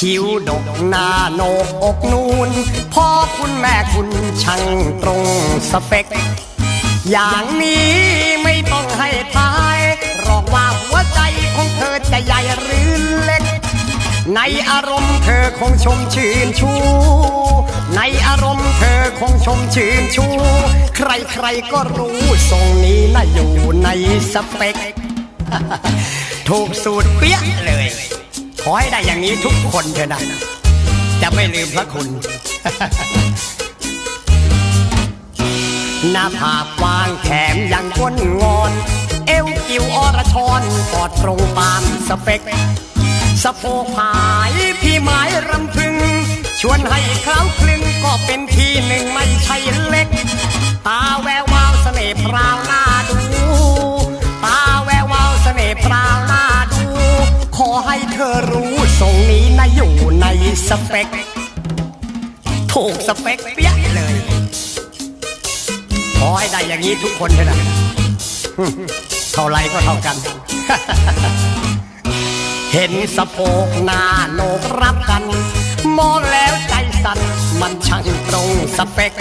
คิ้วดกหน้าโนกอกนูนพ่อคุณแม่คุณช่างตรงสเปคอย่างนี้ไม่ต้องให้ทายหรอกว่าหัวใจของเธอจะใหญ่หรือเล็ก ในอารมณ์เธอคงชมชื่นชู ในอารมณ์เธอคงชมชื่นชู ใครๆก็รู้ทรงนี้น่ะอยู่ในสเปคถูกสูตรเปี้ยเลย ขอให้ได้อย่างนี้ทุกคนเถอะนะจะไม่ลืมพระคุณหน้าผากกว้างแขมยังก้นงอน เอวกิวอรชรกอดตรงตามสเปคสะโพกผายพี่ไม้รำพึง ชวนให้เคล้าคลึงก็เป็นที่หนึ่งไม่ใช่เล็ก ตาแวววาวเสน่ห์พราว สเปค ถูกสเปคเปี้ยเลย ขอให้ได้อย่างนี้ทุกคนเลยนะเท่าไรก็เท่ากัน เห็นสะโพกหน้าโนกรับกัน มองแล้วใจสั่นมันช่างตรงสเปค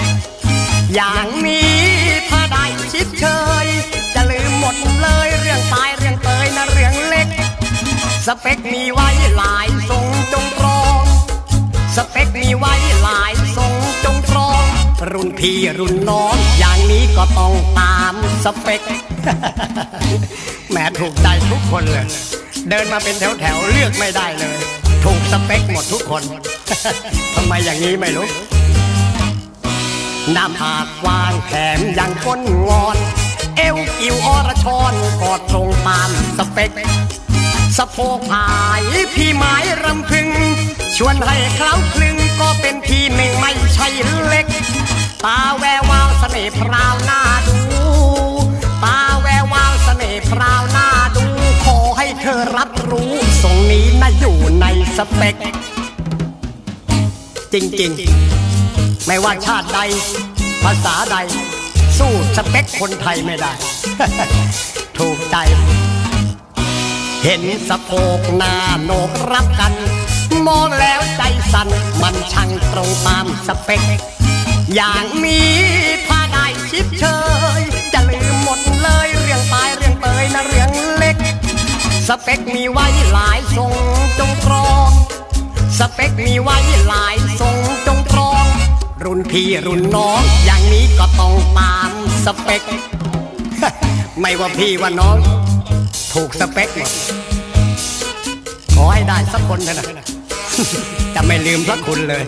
อย่างนี้ถ้าได้ชิดเชย จะลืมหมดเลยเรื่องตายเรื่องเตยนะเรื่องเล็ก สเปคมีไว สเปคมีไว้หลายทรงจงตรองรุ่นพี่รุ่นน้อง อย่างนี้ก็ต้องตามสเปคแหมถูกใจทุกคนเลย เดินมาเป็นแถวแถวเลือกไม่ได้เลย ถูกสเปคหมดทุกคนทำไมอย่างนี้ไม่รู้หน้าผากกว้างแขมยังก้นงอน เอวกิวอรชรกอดตรงตามสเปค สะโพกผายพี่ไม้รำพึง ชวนให้เคล้าคลึงก็เป็นทีหนึ่งไม่ใช่เล็ก ตาแวววาวเสน่ห์พราวหน้าดู ตาแวววาวเสน่ห์พราวหน้าดู ขอให้เธอรับรู้ทรงนี้นะอยู่ในสเปคจริงๆ ไม่ว่าชาติใด ภาษาใด สู้สเปคคนไทยไม่ได้ ถูกใจ เห็นสะโพกหน้าโหนกรับกัน มองแล้วใจสั่นมันช่างตรงตามสเปค อย่างนี้ถ้าได้ชิดเชย จะลืมหมดเลยเรื่องตายเรื่องเตยนะเรื่องเล็ก สเปคมีไว้หลายทรงจงตรองสเปคมีไว้หลายทรงจงตรอง รุ่นพี่รุ่นน้อง อย่างนี้ก็ต้องตามสเปค ไม่ว่าพี่ว่าน้อง ถูกสเปคหมดขอให้ได้สักคนเถอะนะจะไม่ลืมพระคุณเลย